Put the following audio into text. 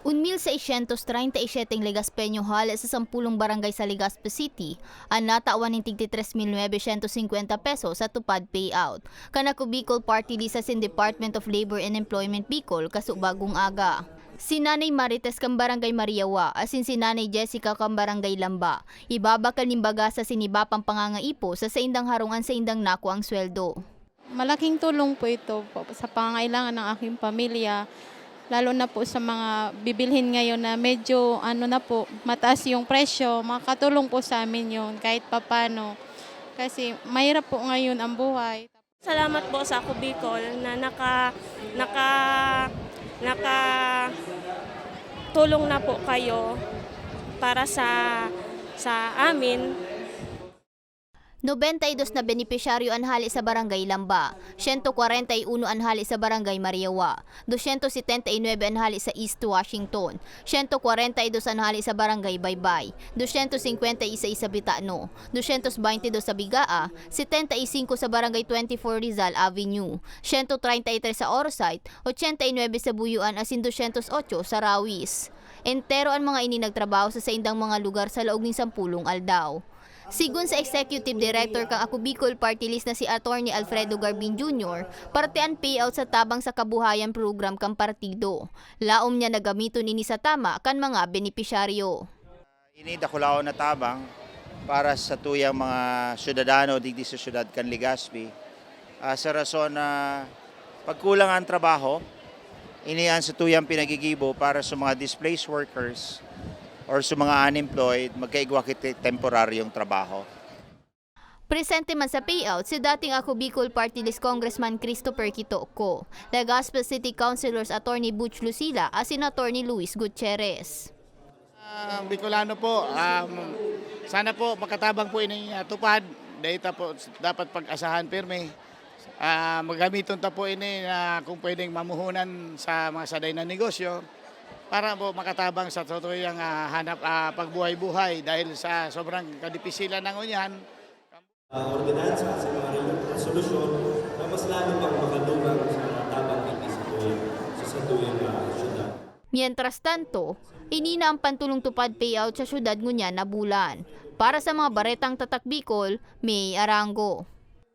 1,637 Legaspeño hal sa sampulong barangay sa Legazpi City ang natawan ng tigti 3,950 pesos sa tupad payout. Kanako Bicol Party List sa sin Department of Labor and Employment Bicol kaso bagong aga. Si Nanay Marites kang Barangay Mariawa asin si Nanay Jessica kang Barangay Lamba. Ibabakal nimbaga sa sinibapang pangangaipo sa saindang harungan sa indang nako ang sweldo. Malaking tulong po ito sa pangangailangan ng aking pamilya, lalo na po sa mga bibilhin ngayon na medyo ano na po, mataas yung presyo, makakatulong po sa amin yun kahit papano. Kasi mahirap po ngayon ang buhay. Salamat po sa Ako Bicol na naka naka naka tulong na po kayo para sa sa amin 92 na benepisyaryo anhali sa Barangay Lamba, 141 anhali sa Barangay Mariawa, 279 anhali sa East Washington, 142 anhali sa Barangay Baybay, 251 sa Bitano, 222 sa Bigaa, 75 sa Barangay 24 Rizal Avenue, 133 sa Orsite, 89 sa Buyuan asin 208 sa Rawis. Entero ang mga ini nagtrabaho sa saindang mga lugar sa laog ng sampulong aldaw. Sigun sa Executive Director kang Ako Bicol Party List na si Attorney Alfredo Garbin Jr., partean payout sa tabang sa kabuhayan program kang partido. Laom niya nagamito nini sa tama kan mga benepisyaryo. Ini dakulao na tabang para sa tuyang mga syudadano digdi sa syudad kan Legazpi. Ah, sa rason na pagkulang ang trabaho, iniyan sa tuyang pinagigibo para sa mga displaced workers or sa mga unemployed, magkaigwa temporaryong trabaho. Presente man sa payout si dating Ako Bicol Party List Congressman Christopher Quitoco, Legazpi City Councilors Attorney Butch Lucila at Senator ni Luis Gutierrez. Ah, Bicolano po, um, sana po makatabang po ini uh, tupad. Dahil po dapat pag-asahan pirme. Ah, magamiton ta po ini na kung pwedeng mamuhunan sa mga saday na negosyo para po makatabang sa tutuyang ah, hanap ah, pagbuhay-buhay dahil sa sobrang kadipisilan ng unyan. uh, ordinansa sa mga resolusyon na mas lalo pang makadungang sa tabang hindi sa sa satuyang uh, syudad. Mientras tanto, inina ang pantulong tupad payout sa syudad ngunya na bulan. Para sa mga baretang tatak Bicol, may Arango.